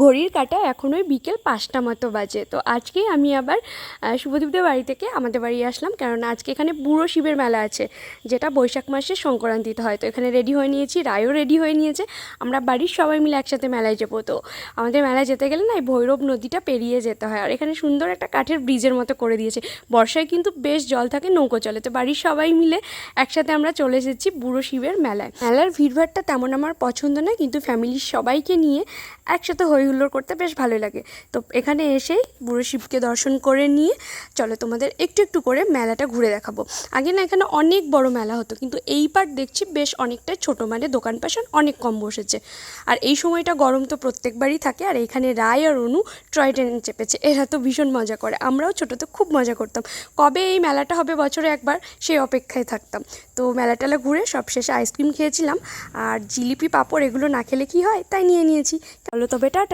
ঘড়ির কাটা এখন ওই বিকেল পাঁচটা মতো বাজে। তো আজকে আমি আবার শুভদীপদের বাড়ি থেকে আমাদের বাড়ি আসলাম, কেননা আজকে এখানে বুড়ো শিবের মেলা আছে, যেটা বৈশাখ মাসে সংক্রান্তিতে হয়। তো এখানে রেডি হয়ে নিয়েছি, রায়ও রেডি হয়ে নিয়েছে, আমরা বাড়ির সবাই মিলে একসাথে মেলায় যাব। তো আমাদের মেলায় যেতে গেলে না এই ভৈরব নদীটা পেরিয়ে যেতে হয়, আর এখানে সুন্দর একটা কাঠের ব্রিজের মতো করে দিয়েছে। বর্ষায় কিন্তু বেশ জল থাকে, নৌকো চলে। তো বাড়ির সবাই মিলে একসাথে আমরা চলে এসেছি বুড়ো শিবের মেলায়। মেলার ভিড়ভাড়টা তেমন আমার পছন্দ নয়, কিন্তু ফ্যামিলির সবাইকে নিয়ে একসাথে হই হুল্লোড় করতে বেশ ভালো লাগে। তো এখানে এসেই বুড়ো শিবকে দর্শন করে নিয়ে চলো তোমাদের একটু একটু করে মেলাটা ঘুরে দেখাবো। আগে না এখানে অনেক বড় মেলা হতো, কিন্তু এইবার দেখছি বেশ অনেকটাই ছোটো মানে দোকান পাশান অনেক কম বসেছে। আর এই সময়টা গরম তো প্রত্যেকবারই থাকে, আর এখানে রায় আর অনু টয় ট্রেনে চেপেছে, এরা তো ভীষণ মজা করে, আমরাও ছোটোতে খুব মজা করতাম। কবে এই মেলাটা হবে বছরে একবার সেই অপেক্ষায় থাকতাম। তো মেলা টেলা ঘুরে সবশেষে আইসক্রিম খেয়েছিলাম, আর জিলিপি পাঁপড় এগুলো না খেলে কি হয় তাই নিয়ে নিয়েছি। চলো তবে টাটা।